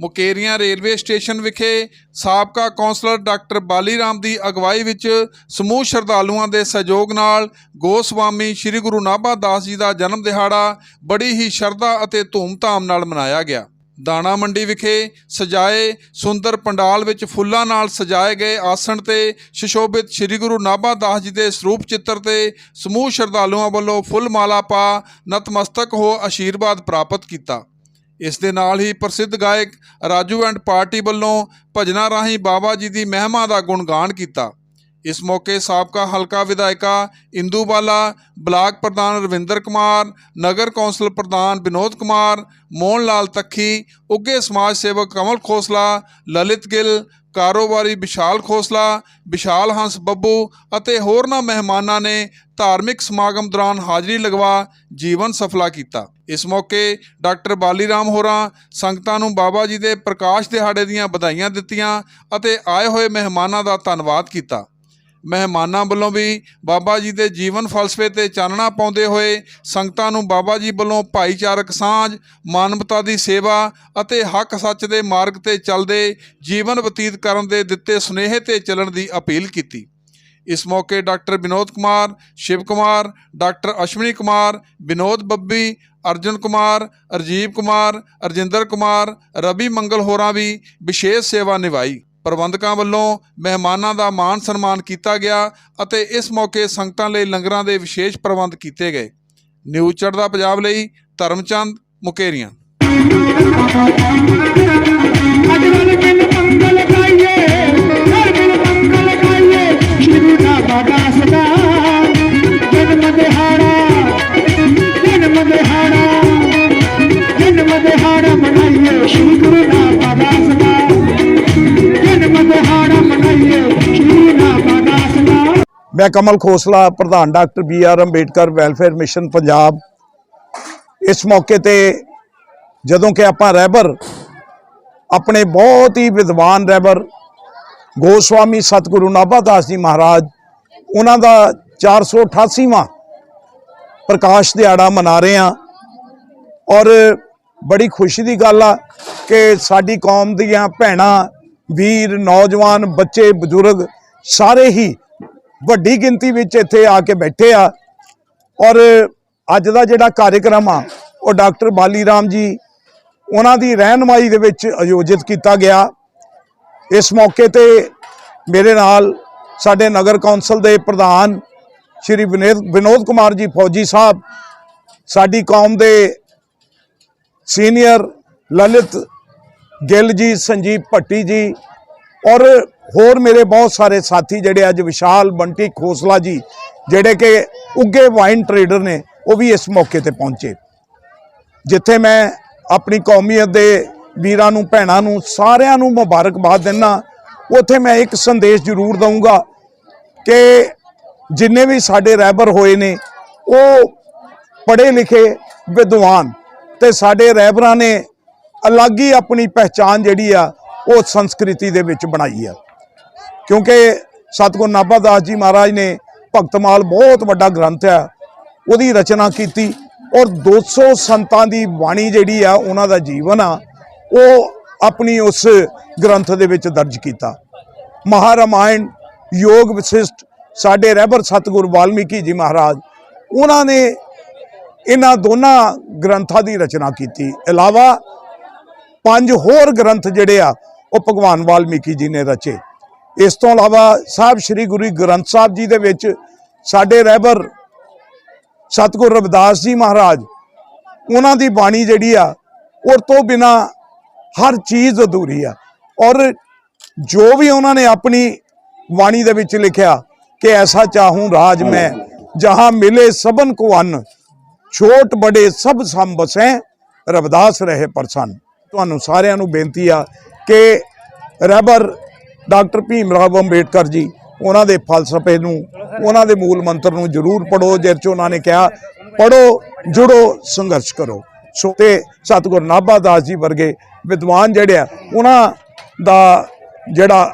Mukerian railway station ਵਿਖੇ ਸਾਬਕਾ councillor doctor Bali Ram ਦੀ ਅਗਵਾਈ ਵਿੱਚ ਸਮੂਹ ਸ਼ਰਧਾਲੂਆਂ ਦੇ ਸਹਿਯੋਗ ਨਾਲ ਗੋਸਵਾਮੀ ਸ੍ਰੀ ਗੁਰੂ ਨਾਭਾ ਦਾਸ ਜੀ ਦਾ ਜਨਮ ਦਿਹਾੜਾ ਬੜੀ ਹੀ ਸ਼ਰਧਾ ਅਤੇ ਧੂਮ-ਧਾਮ ਨਾਲ ਮਨਾਇਆ ਗਿਆ। ਦਾਣਾ ਮੰਡੀ ਵਿਖੇ ਸਜਾਏ ਸੁੰਦਰ ਪੰਡਾਲ ਵਿੱਚ ਫੁੱਲਾਂ ਨਾਲ ਸਜਾਏ ਗਏ ਆਸਣ ਤੇ ਸ਼ਿਸ਼ੋਭਿਤ ਸ੍ਰੀ ਗੁਰੂ ਨਾਭਾ ਦਾਸ ਜੀ ਦੇ ਸਰੂਪ ਚਿੱਤਰ ਤੇ ਸਮੂਹ ਸ਼ਰਧਾਲੂਆਂ ਵੱਲੋਂ ਫੁੱਲ ਮਾਲਾ ਪਾ ਨਤਮਸਤਕ ਹੋ ਆਸ਼ੀਰਵਾਦ ਪ੍ਰਾਪਤ ਕੀਤਾ। ਇਸ ਦੇ ਨਾਲ ਹੀ ਪ੍ਰਸਿੱਧ ਗਾਇਕ ਰਾਜੂ ਐਂਡ ਪਾਰਟੀ ਵੱਲੋਂ ਭਜਨਾਂ ਰਾਹੀਂ ਬਾਬਾ ਜੀ ਦੀ ਮਹਿਮਾ ਦਾ ਗੁਣਗਾਨ ਕੀਤਾ। ਇਸ ਮੌਕੇ ਸਾਬਕਾ ਹਲਕਾ ਵਿਧਾਇਕਾ ਇੰਦੂ ਬਾਲਾ, ਬਲਾਕ ਪ੍ਰਧਾਨ ਰਵਿੰਦਰ ਕੁਮਾਰ, ਨਗਰ ਕੌਂਸਲ ਪ੍ਰਧਾਨ ਵਿਨੋਦ ਕੁਮਾਰ, ਮੋਹਨ ਲਾਲ ਤੱਖੀ ਉੱਗੇ ਸਮਾਜ ਸੇਵਕ ਕਮਲ ਖੋਸਲਾ, ਲਲਿਤ ਗਿੱਲ, ਕਾਰੋਬਾਰੀ ਵਿਸ਼ਾਲ ਖੋਸਲਾ, ਵਿਸ਼ਾਲ ਹੰਸ ਬੱਬੂ ਅਤੇ ਹੋਰਨਾਂ ਮਹਿਮਾਨਾਂ ਨੇ ਧਾਰਮਿਕ ਸਮਾਗਮ ਦੌਰਾਨ ਹਾਜ਼ਰੀ ਲਗਵਾ ਜੀਵਨ ਸਫਲਾ ਕੀਤਾ। ਇਸ ਮੌਕੇ ਡਾਕਟਰ ਬਾਲੀ ਰਾਮ ਹੋਰਾਂ, ਸੰਗਤਾਂ ਨੂੰ ਬਾਬਾ ਜੀ ਦੇ ਪ੍ਰਕਾਸ਼ ਦਿਹਾੜੇ ਦੀਆਂ ਵਧਾਈਆਂ ਦਿੱਤੀਆਂ ਅਤੇ ਆਏ ਹੋਏ ਮਹਿਮਾਨਾਂ ਦਾ ਧੰਨਵਾਦ ਕੀਤਾ। ਮਹਿਮਾਨਾਂ ਵੱਲੋਂ ਵੀ ਬਾਬਾ ਜੀ ਦੇ ਜੀਵਨ ਫਲਸਫੇ ਤੇ ਚਾਨਣਾ ਪਾਉਂਦੇ ਹੋਏ ਸੰਗਤਾਂ ਨੂੰ ਬਾਬਾ ਜੀ ਵੱਲੋਂ ਭਾਈਚਾਰਕ ਸਾਂਝ, ਮਾਨਵਤਾ ਦੀ ਸੇਵਾ ਅਤੇ ਹੱਕ ਸੱਚ ਦੇ ਮਾਰਗ ਤੇ ਚੱਲਦੇ ਜੀਵਨ ਬਤੀਤ ਕਰਨ ਦੇ ਦਿੱਤੇ ਸੁਨੇਹੇ ਤੇ ਚੱਲਣ ਦੀ ਅਪੀਲ ਕੀਤੀ। ਇਸ ਮੌਕੇ ਡਾਕਟਰ ਵਿਨੋਦ ਕੁਮਾਰ, ਸ਼ਿਵ ਕੁਮਾਰ, ਡਾਕਟਰ ਅਸ਼ਵਨੀ ਕੁਮਾਰ ਵਿਨੋਦ ਬੱਬੀ ਅਰਜਨ ਕੁਮਾਰ, ਅਰਜੀਵ ਕੁਮਾਰ, ਅਰਜਿੰਦਰ ਕੁਮਾਰ, ਰਵੀ ਮੰਗਲ ਹੋਰਾਂ ਵੀ ਵਿਸ਼ੇਸ਼ ਸੇਵਾ ਨਿਭਾਈ। ਪ੍ਰਬੰਧਕਾਂ ਵੱਲੋਂ ਮਹਿਮਾਨਾਂ ਦਾ ਮਾਣ ਸਨਮਾਨ ਕੀਤਾ ਗਿਆ ਅਤੇ ਇਸ ਮੌਕੇ ਸੰਗਤਾਂ ਲਈ ਲੰਗਰਾਂ ਦੇ ਵਿਸ਼ੇਸ਼ ਪ੍ਰਬੰਧ ਕੀਤੇ ਗਏ। ਨਿਊਜ਼ ਚੜ੍ਹਦਾ ਪੰਜਾਬ ਲਈ ਧਰਮਚੰਦ ਮੁਕੇਰੀਆਂ। ਮੈਂ ਕਮਲ ਖੋਸਲਾ, ਪ੍ਰਧਾਨ doctor B R Ambedkar, welfare mission Punjab. ਇਸ ਮੌਕੇ ਤੇ ਜਦੋਂ ਕਿ ਆਪਾਂ ਰਹਿਬਰ ਆਪਣੇ ਬਹੁਤ ਹੀ ਵਿਦਵਾਨ ਰਹਿਬਰ ਗੋਸਵਾਮੀ ਸਤਿਗੁਰੂ ਨਾਭਾ ਦਾਸ ਜੀ ਮਹਾਰਾਜ, ਉਹਨਾਂ ਦਾ 488ਵਾਂ ਪ੍ਰਕਾਸ਼ ਦਿਹਾੜਾ ਮਨਾ ਰਹੇ ਹਾਂ। ਔਰ ਬੜੀ ਖੁਸ਼ੀ ਦੀ ਗੱਲ ਆ ਕਿ ਸਾਡੀ ਕੌਮ ਦੀਆਂ ਭੈਣਾਂ, ਵੀਰ, ਨੌਜਵਾਨ, ਬੱਚੇ, ਬਜ਼ੁਰਗ ਸਾਰੇ ਹੀ ਵੱਡੀ ਗਿਣਤੀ ਵਿੱਚ ਇੱਥੇ ਆ ਕੇ ਬੈਠੇ ਆ। ਔਰ ਅੱਜ ਦਾ ਜਿਹੜਾ ਕਾਰਜਕ੍ਰਮ ਆ, ਉਹ ਡਾਕਟਰ ਬਾਲੀ ਰਾਮ ਜੀ ਉਹਨਾਂ ਦੀ ਰਹਿਨਮਾਈ ਦੇ ਵਿੱਚ ਆਯੋਜਿਤ ਕੀਤਾ ਗਿਆ। ਇਸ ਮੌਕੇ ਤੇ ਮੇਰੇ ਨਾਲ ਸਾਡੇ ਨਗਰ ਕੌਂਸਲ ਦੇ ਪ੍ਰਧਾਨ ਸ਼੍ਰੀ ਵਿਨੇਦ, ਵਿਨੋਦ ਕੁਮਾਰ ਜੀ ਫੌਜੀ ਸਾਹਿਬ, ਸਾਡੀ ਕੌਮ ਦੇ ਸੀਨੀਅਰ ਲਲਿਤ ਗਿੱਲ ਜੀ, ਸੰਜੀਵ ਭੱਟੀ ਜੀ ਔਰ ਹੋਰ ਮੇਰੇ ਬਹੁਤ ਸਾਰੇ ਸਾਥੀ ਜਿਹੜੇ ਅੱਜ ਵਿਸ਼ਾਲ ਬੰਟੀ ਖੋਸਲਾ ਜੀ, ਜਿਹੜੇ ਕਿ ਉੱਗੇ ਵਾਈਨ ਟਰੇਡਰ ਨੇ, ਉਹ ਵੀ ਇਸ ਮੌਕੇ ਤੇ ਪਹੁੰਚੇ। ਜਿੱਥੇ ਮੈਂ ਆਪਣੀ ਕੌਮੀਅਤ ਦੇ ਵੀਰਾਂ ਨੂੰ, ਭੈਣਾਂ ਨੂੰ, ਸਾਰਿਆਂ ਨੂੰ ਮੁਬਾਰਕਬਾਦ ਦਿੰਦਾ ਉੱਥੇ ਮੈਂ ਇੱਕ ਸੰਦੇਸ਼ ਜ਼ਰੂਰ ਦਊਂਗਾ ਕਿ ਜਿੰਨੇ ਵੀ ਸਾਡੇ ਰਹਿਬਰ ਹੋਏ ਨੇ, ਉਹ ਪੜ੍ਹੇ ਲਿਖੇ ਵਿਦਵਾਨ ਤੇ ਸਾਡੇ ਰਹਿਬਰਾਂ ਨੇ ਅਲੱਗ ਹੀ ਆਪਣੀ ਪਹਿਚਾਨ ਜਿਹੜੀ ਆ, ਉਹ ਸੰਸਕ੍ਰਿਤੀ ਦੇ ਵਿੱਚ ਬਣਾਈ ਆ। ਕਿਉਂਕਿ ਸਤਿਗੁਰੂ ਨਾਭਾ ਦਾਸ ਜੀ ਮਹਾਰਾਜ ਨੇ ਭਗਤਮਾਲ ਬਹੁਤ ਵੱਡਾ ਗ੍ਰੰਥ ਹੈ, ਉਹਦੀ ਰਚਨਾ ਕੀਤੀ ਔਰ 200 ਸੰਤਾਂ ਦੀ ਬਾਣੀ ਜਿਹੜੀ ਆ, ਉਹਨਾਂ ਦਾ ਜੀਵਨ ਆ, ਉਹ ਆਪਣੀ ਉਸ ਗ੍ਰੰਥ ਦੇ ਵਿੱਚ ਦਰਜ ਕੀਤਾ। ਮਹਾਰਾਮਾਇਣ ਯੋਗ ਵਿਸ਼ਿਸ਼ਟ ਸਾਡੇ ਰਹਿਬਰ ਸਤਿਗੁਰ ਵਾਲਮੀਕੀ ਜੀ ਮਹਾਰਾਜ, ਉਹਨਾਂ ਨੇ ਇਹਨਾਂ ਦੋਨਾਂ ਗ੍ਰੰਥਾਂ ਦੀ ਰਚਨਾ ਕੀਤੀ। ਇਲਾਵਾ ਪੰਜ ਹੋਰ ਗ੍ਰੰਥ ਜਿਹੜੇ ਆ, ਉਹ ਭਗਵਾਨ ਵਾਲਮੀਕੀ ਜੀ ਨੇ ਰਚੇ। ਇਸ ਤੋਂ ਇਲਾਵਾ ਸਾਹਿਬ ਸ੍ਰੀ ਗੁਰੂ ਗ੍ਰੰਥ ਸਾਹਿਬ ਜੀ ਦੇ ਵਿੱਚ ਸਾਡੇ ਰਹਿਬਰ ਸਤਿਗੁਰ ਰਵਿਦਾਸ ਜੀ ਮਹਾਰਾਜ, ਉਹਨਾਂ ਦੀ ਬਾਣੀ ਜਿਹੜੀ ਆ, ਉਹ ਤੋਂ ਬਿਨਾ ਹਰ ਚੀਜ਼ ਅਧੂਰੀ ਆ। ਔਰ ਜੋ ਵੀ ਉਹਨਾਂ ਨੇ ਆਪਣੀ ਬਾਣੀ ਦੇ ਵਿੱਚ ਲਿਖਿਆ ਕਿ ਐਸਾ ਚਾਹੂੰ ਰਾਜ ਮੈਂ, ਜਹਾਂ ਮਿਲੇ ਸਭਨ ਕੋ ਅੰਨ, ਛੋਟ ਬੜੇ ਸਭ ਸੰਬਸੈ ਰਵਿਦਾਸ ਰਹੇ ਪ੍ਰਸੰਨ। ਤੁਹਾਨੂੰ ਸਾਰਿਆਂ ਨੂੰ ਬੇਨਤੀ ਆ ਕਿ ਰਹਿਬਰ ਡਾਕਟਰ ਭੀਮ ਰਾਵ ਅੰਬੇਡਕਰ ਜੀ, ਉਹਨਾਂ ਦੇ ਫਲਸਫੇ ਨੂੰ, ਉਹਨਾਂ ਦੇ ਮੂਲ ਮੰਤਰ ਨੂੰ ਜ਼ਰੂਰ ਪੜੋ ਜਿਸ 'ਚ ਉਹਨਾਂ ਨੇ ਕਿਹਾ ਪੜੋ ਜੁੜੋ, ਸੰਘਰਸ਼ ਕਰੋ। ਸੋ ਤੇ ਸਤਿਗੁਰ ਨਾਭਾ ਦਾਸ ਜੀ ਵਰਗੇ ਵਿਦਵਾਨ ਜਿਹੜੇ ਆ, ਉਹਨਾਂ ਦਾ ਜਿਹੜਾ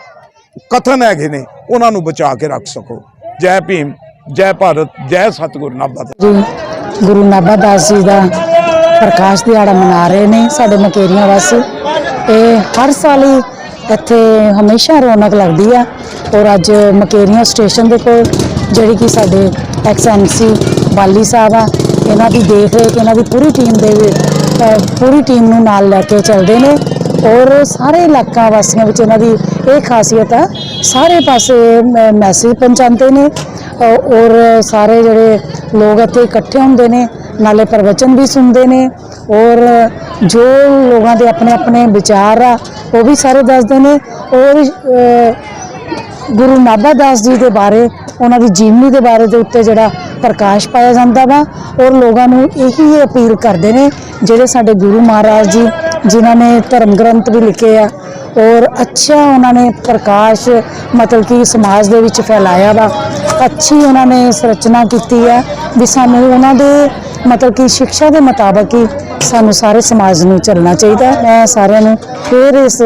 ਕਥਨ ਹੈਗੇ ਨੇ, ਉਹਨਾਂ ਨੂੰ ਬਚਾ ਕੇ ਰੱਖ ਸਕੋ। ਜੈ ਭੀਮ, ਜੈ ਭਾਰਤ, ਜੈ ਸਤਿਗੁਰ ਨਾਭਾ ਦਾਸ ਗੁਰੂ ਨਾਭਾ ਦਾਸ ਜੀ ਦਾ ਪ੍ਰਕਾਸ਼ ਦਿਹਾੜਾ ਮਨਾ ਰਹੇ ਨੇ ਸਾਡੇ ਮਕੇਰੀਆਂ ਵਾਸੀ। ਇਹ ਹਰ ਸਾਲ ਹੀ ਇੱਥੇ ਹਮੇਸ਼ਾ ਰੌਣਕ ਲੱਗਦੀ ਆ ਔਰ ਅੱਜ ਮਕੇਰੀਆਂ ਸਟੇਸ਼ਨ ਦੇ ਕੋਲ, ਜਿਹੜੀ ਕਿ ਸਾਡੇ ਐਕਸ ਐਮਸੀ ਬਾਲੀ ਸਾਹਿਬ ਆ, ਇਹਨਾਂ ਦੀ ਦੇਖ ਰੇਖ, ਇਹਨਾਂ ਦੀ ਪੂਰੀ ਟੀਮ ਦੇ ਪੂਰੀ ਟੀਮ ਨੂੰ ਨਾਲ ਲੈ ਕੇ ਚੱਲਦੇ ਨੇ ਔਰ ਸਾਰੇ ਇਲਾਕਾ ਵਾਸੀਆਂ ਵਿੱਚ ਇਹਨਾਂ ਦੀ ਇਹ ਖਾਸੀਅਤ ਆ, ਸਾਰੇ ਪਾਸੇ ਮ- ਮੈਸੇਜ ਪਹੁੰਚਾਉਂਦੇ ਨੇ ਔਰ ਸਾਰੇ ਜਿਹੜੇ ਲੋਕ ਇੱਥੇ ਇਕੱਠੇ ਹੁੰਦੇ ਨੇ, ਨਾਲੇ ਪ੍ਰਵਚਨ ਵੀ ਸੁਣਦੇ ਨੇ ਔਰ ਜੋ ਲੋਕਾਂ ਦੇ ਆਪਣੇ ਆਪਣੇ ਵਿਚਾਰ ਆ ਉਹ ਵੀ ਸਾਰੇ ਦੱਸਦੇ ਨੇ। ਔਰ ਗੁਰੂ ਨਾਭਾ ਦਾਸ ਜੀ ਦੇ ਬਾਰੇ, ਉਹਨਾਂ ਦੀ ਜੀਵਨੀ ਦੇ ਬਾਰੇ ਦੇ ਉੱਤੇ ਜਿਹੜਾ ਪ੍ਰਕਾਸ਼ ਪਾਇਆ ਜਾਂਦਾ ਵਾ। ਔਰ ਲੋਕਾਂ ਨੂੰ ਇਹੀ ਅਪੀਲ ਕਰਦੇ ਨੇ, ਜਿਹੜੇ ਸਾਡੇ ਗੁਰੂ ਮਹਾਰਾਜ ਜੀ, ਜਿਨ੍ਹਾਂ ਨੇ ਧਰਮ ਗ੍ਰੰਥ ਵੀ ਲਿਖੇ ਆ, ਔਰ ਅੱਛਾ ਉਹਨਾਂ ਨੇ ਪ੍ਰਕਾਸ਼, ਮਤਲਬ ਕਿ ਸਮਾਜ ਦੇ ਵਿੱਚ ਫੈਲਾਇਆ ਵਾ। ਅੱਛੀ ਉਹਨਾਂ ਨੇ ਸੰਰਚਨਾ ਕੀਤੀ ਆ, ਵੀ ਸਾਨੂੰ ਉਹਨਾਂ ਦੇ, ਮਤਲਬ ਕਿ ਸਿੱਖਿਆ ਦੇ ਮੁਤਾਬਕ ਹੀ ਸਾਨੂੰ ਸਾਰੇ ਸਮਾਜ ਨੂੰ ਚੱਲਣਾ ਚਾਹੀਦਾ ਮੈਂ ਸਾਰਿਆਂ ਨੂੰ ਫਿਰ ਇਸ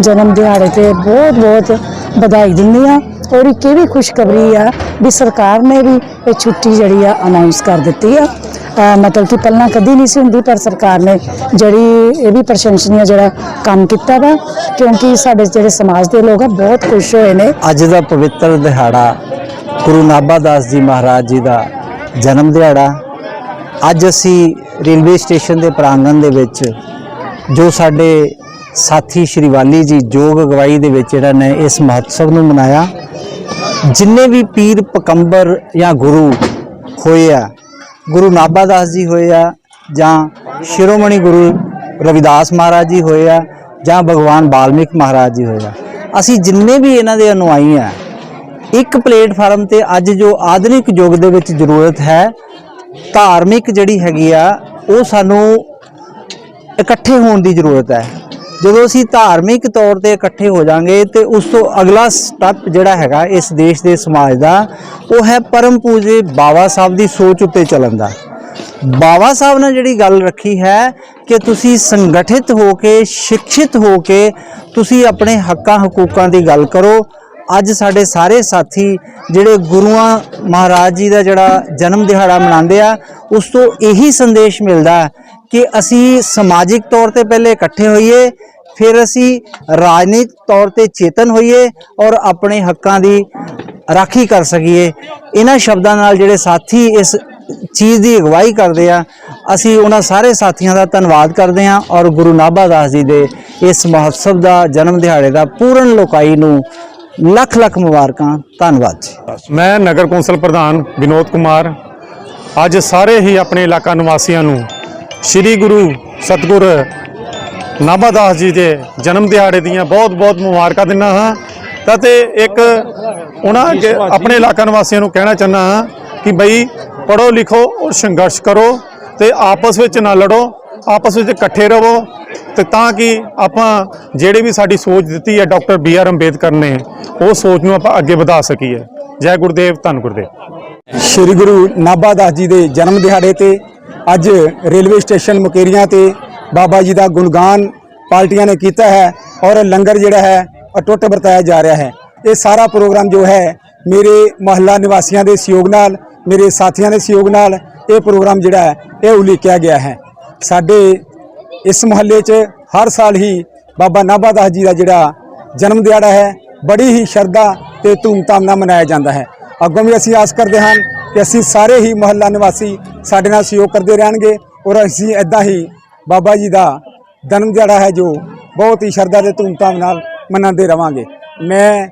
ਜਨਮ ਦਿਹਾੜੇ ਤੇ ਬਹੁਤ ਬਹੁਤ ਵਧਾਈ ਦਿੰਦੀ ਆ ਔਰ ਇੱਕ ਇਹ ਵੀ ਖੁਸ਼ਖਬਰੀ ਆ ਵੀ ਸਰਕਾਰ ਨੇ ਵੀ ਇਹ ਛੁੱਟੀ ਜਿਹੜੀ ਆ ਅਨਾਉਂਸ ਕਰ ਦਿੱਤੀ ਆ। ਮਤਲਬ ਕਿ ਪਹਿਲਾਂ ਕਦੀ ਨਹੀਂ ਸੀ ਹੁੰਦੀ, ਪਰ ਸਰਕਾਰ ਨੇ ਜਿਹੜੀ ਇਹ ਵੀ ਪ੍ਰਸ਼ੰਸਨੀय ਜਿਹੜਾ ਕੰਮ ਕੀਤਾ ਵਾ, ਕਿਉਂਕਿ ਸਾਡੇ ਜਿਹੜੇ ਸਮਾਜ ਦੇ ਲੋਕ ਆ, ਬਹੁਤ ਖੁਸ਼ ਹੋਏ ਨੇ। ਅੱਜ ਦਾ ਪਵਿੱਤਰ ਦਿਹਾੜਾ ਗੁਰੂ ਨਾਭਾ ਦਾਸ ਜੀ ਮਹਾਰਾਜ ਜੀ ਦਾ ਜਨਮ ਦਿਹਾੜਾ ਅੱਜ ਅਸੀਂ ਰੇਲਵੇ ਸਟੇਸ਼ਨ ਦੇ ਪ੍ਰਾਂਗਣ ਦੇ ਵਿੱਚ ਜੋ ਸਾਡੇ ਸਾਥੀ ਸ਼੍ਰੀਵਾਲੀ ਜੀ ਜੋਗ ਅਗਵਾਈ ਦੇ ਵਿੱਚ ਜਿਹੜਾ ਨੇ ਇਸ ਮਹੋਤਸਵ ਨੂੰ ਮਨਾਇਆ, ਜਿੰਨੇ ਵੀ ਪੀਰ ਪਕੰਬਰ ਜਾਂ ਗੁਰੂ ਹੋਏ ਆ, ਗੁਰੂ ਨਾਭਾ ਦਾਸ ਜੀ ਹੋਏ ਆ ਜਾਂ ਸ਼ਿਰੋਮਣੀ ਗੁਰੂ ਰਵਿਦਾਸ ਮਹਾਰਾਜ ਜੀ ਹੋਏ ਆ ਜਾਂ ਭਗਵਾਨ ਬਾਲਮੀਕ ਮਹਾਰਾਜ ਜੀ ਹੋਏ ਆ, ਅਸੀਂ ਜਿੰਨੇ ਵੀ ਇਹਨਾਂ ਦੇ ਅਨੁਆਈ ਆ, ਇੱਕ ਪਲੇਟਫਾਰਮ ਤੇ ਅੱਜ ਜੋ ਆਧੁਨਿਕ ਯੁੱਗ ਦੇ ਵਿੱਚ ਜ਼ਰੂਰਤ ਹੈ ਧਾਰਮਿਕ ਜਿਹੜੀ ਹੈਗੀ ਆ, ਉਹ ਸਾਨੂੰ ਇਕੱਠੇ ਹੋਣ ਦੀ ਜ਼ਰੂਰਤ ਹੈ। ਜਦੋਂ ਅਸੀਂ ਧਾਰਮਿਕ ਤੌਰ ਤੇ ਇਕੱਠੇ ਹੋ ਜਾਾਂਗੇ ਤੇ ਉਸ ਤੋਂ ਅਗਲਾ ਸਟੈਪ ਜਿਹੜਾ ਹੈਗਾ ਇਸ ਦੇਸ਼ ਦੇ ਸਮਾਜ ਦਾ, ਉਹ ਹੈ ਪਰਮ ਪੂਜੇ ਬਾਬਾ ਸਾਹਿਬ ਦੀ ਸੋਚ ਉੱਤੇ ਚੱਲਣ ਦਾ। ਬਾਬਾ ਸਾਹਿਬ ਨੇ ਜਿਹੜੀ ਗੱਲ ਰੱਖੀ ਹੈ ਕਿ ਤੁਸੀਂ ਸੰਗਠਿਤ ਹੋ ਕੇ ਸਿੱਖਿਤ ਹੋ ਕੇ ਤੁਸੀਂ ਆਪਣੇ ਹੱਕਾਂ, ਹਕੂਕਾਂ ਦੀ ਗੱਲ ਕਰੋ ਅੱਜ ਸਾਡੇ ਸਾਰੇ ਸਾਥੀ ਜਿਹੜੇ ਗੁਰੂਆਂ ਮਹਾਰਾਜ ਜੀ ਦਾ ਜਿਹੜਾ ਜਨਮ ਦਿਹਾੜਾ ਮਨਾਉਂਦੇ ਆ, ਉਸ ਤੋਂ ਇਹੀ ਸੰਦੇਸ਼ ਮਿਲਦਾ ਕਿ ਅਸੀਂ ਸਮਾਜਿਕ ਤੌਰ ਤੇ ਪਹਿਲੇ ਇਕੱਠੇ ਹੋਈਏ, ਫਿਰ ਅਸੀਂ ਰਾਜਨੀਤਿਕ ਤੌਰ ਤੇ ਚੇਤਨ ਹੋਈਏ ਔਰ ਆਪਣੇ ਹੱਕਾਂ ਦੀ ਰਾਖੀ ਕਰ ਸਕੀਏ। ਇਹਨਾਂ ਸ਼ਬਦਾਂ ਨਾਲ ਜਿਹੜੇ ਸਾਥੀ ਇਸ ਚੀਜ਼ ਦੀ ਅਗਵਾਈ ਕਰਦੇ ਆ, ਅਸੀਂ ਉਹਨਾਂ ਸਾਰੇ ਸਾਥੀਆਂ ਦਾ ਧੰਨਵਾਦ ਕਰਦੇ ਹਾਂ ਔਰ ਗੁਰੂ ਨਾਭਾ ਦਾਸ ਜੀ ਦੇ ਇਸ ਮਹੋਤਸਵ ਦਾ ਜਨਮ ਦਿਹਾੜੇ ਦਾ ਪੂਰਨ ਲੋਕਾਈ ਨੂੰ ਲੱਖ ਲੱਖ ਮੁਬਾਰਕਾਂ, ਧੰਨਵਾਦ ਜੀ। ਮੈਂ ਨਗਰ ਕੌਂਸਲ ਪ੍ਰਧਾਨ ਵਿਨੋਦ ਕੁਮਾਰ, ਅੱਜ ਸਾਰੇ ਹੀ ਆਪਣੇ ਇਲਾਕਾ ਨਿਵਾਸੀਆਂ ਨੂੰ ਸ੍ਰੀ ਗੁਰੂ ਸਤਗੁਰ ਨਾਭਾ ਦਾਸ ਜੀ ਦੇ ਜਨਮ ਦਿਹਾੜੇ ਦੀਆਂ ਬਹੁਤ-ਬਹੁਤ ਮੁਬਾਰਕਾਂ ਦਿੰਦਾ ਹਾਂ ਤਾਂ ਤੇ ਇੱਕ ਉਹਨਾਂ ਅੱਗੇ ਆਪਣੇ ਇਲਾਕਾ ਨਿਵਾਸੀਆਂ ਨੂੰ ਕਹਿਣਾ ਚਾਹੁੰਦਾ ਹਾਂ ਕਿ ਬਈ ਪੜੋ ਲਿਖੋ ਔਰ ਸੰਘਰਸ਼ ਕਰੋ ਤੇ ਆਪਸ ਵਿੱਚ ਨਾ ਲੜੋ, ਆਪਸ ਵਿੱਚ ਇਕੱਠੇ ਰਹੋ ਤੇ ਤਾਂ ਕਿ ਆਪਾਂ ਜਿਹੜੇ ਵੀ ਸਾਡੀ ਸੋਚ ਦਿੱਤੀ ਹੈ ਡਾਕਟਰ ਬੀ ਆਰ ਅੰਬੇਦਕਰ ਨੇ, ਉਹ ਸੋਚ ਨੂੰ ਆਪਾਂ ਅੱਗੇ ਵਧਾ ਸਕੀਏ। ਜੈ ਗੁਰਦੇਵ, ਧੰਨ ਗੁਰਦੇਵ। ਸ਼੍ਰੀ ਗੁਰੂ ਨਾਭਾ ਦਾਸ ਜੀ ਦੇ ਜਨਮ ਦਿਹਾੜੇ ਤੇ ਅੱਜ ਰੇਲਵੇ ਸਟੇਸ਼ਨ ਮੁਕੇਰੀਆਂ ਤੇ ਬਾਬਾ ਜੀ ਦਾ ਗੁਣਗਾਨ ਪਾਰਟੀਆਂ ਨੇ ਕੀਤਾ ਹੈ ਔਰ ਲੰਗਰ ਜਿਹੜਾ ਹੈ ਅਟੁੱਟ ਵਰਤਾਇਆ ਜਾ ਰਿਹਾ ਹੈ। ਇਹ ਸਾਰਾ ਪ੍ਰੋਗਰਾਮ ਜੋ ਹੈ, ਮੇਰੇ ਮਹੱਲਾ ਨਿਵਾਸੀਆਂ ਦੇ ਸਹਿਯੋਗ ਨਾਲ, ਮੇਰੇ ਸਾਥੀਆਂ ਦੇ ਸਹਿਯੋਗ ਨਾਲ ਇਹ ਪ੍ਰੋਗਰਾਮ ਜਿਹੜਾ ਹੈ, ਇਹ ਉਲੀਕਿਆ ਗਿਆ ਹੈ। ਸਾਡੇ ਇਸ ਮੁਹੱਲੇ 'ਚ ਹਰ ਸਾਲ ਹੀ ਬਾਬਾ ਨਾਭਾ ਦਾਸ ਜੀ ਦਾ ਜਿਹੜਾ ਜਨਮ ਦਿਹਾੜਾ ਹੈ, ਬੜੀ ਹੀ ਸ਼ਰਧਾ ਤੇ ਧੂਮਧਾਮ ਨਾਲ ਮਨਾਇਆ ਜਾਂਦਾ ਹੈ। ਅੱਗੋਂ ਵੀ ਅਸੀਂ ਆਸ ਕਰਦੇ ਹਾਂ ਕਿ ਅਸੀਂ ਸਾਰੇ ਹੀ ਮੁਹੱਲਾ ਨਿਵਾਸੀ ਸਾਡੇ ਨਾਲ ਸਹਿਯੋਗ ਕਰਦੇ ਰਹਿਣਗੇ ਔਰ ਅਸੀਂ ਇਦਾਂ ਹੀ ਬਾਬਾ ਜੀ ਦਾ ਜਨਮ ਦਿਹਾੜਾ ਹੈ ਜੋ ਬਹੁਤ ਹੀ ਸ਼ਰਧਾ ਤੇ ਧੂਮਧਾਮ ਨਾਲ ਮਨਾਉਂਦੇ ਰਵਾਂਗੇ। ਮੈਂ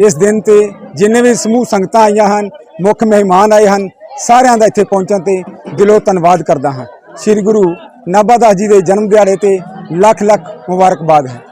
ਇਸ ਦਿਨ ਤੇ ਜਿੰਨੇ ਵੀ ਸਮੂਹ ਸੰਗਤਾਂ ਆਈਆਂ ਹਨ, ਮੁੱਖ ਮਹਿਮਾਨ ਆਏ ਹਨ, ਸਾਰਿਆਂ ਦਾ ਇੱਥੇ ਪਹੁੰਚਣ ਤੇ ਦਿਲੋਂ ਧੰਨਵਾਦ ਕਰਦਾ ਹਾਂ। ਸ੍ਰੀ ਗੁਰੂ ਨਾਭਾ ਦਾਸ ਜੀ ਦੇ ਜਨਮ ਦਿਹਾੜੇ ਤੇ ਲੱਖ ਲੱਖ ਮੁਬਾਰਕਬਾਦ ਹੈ।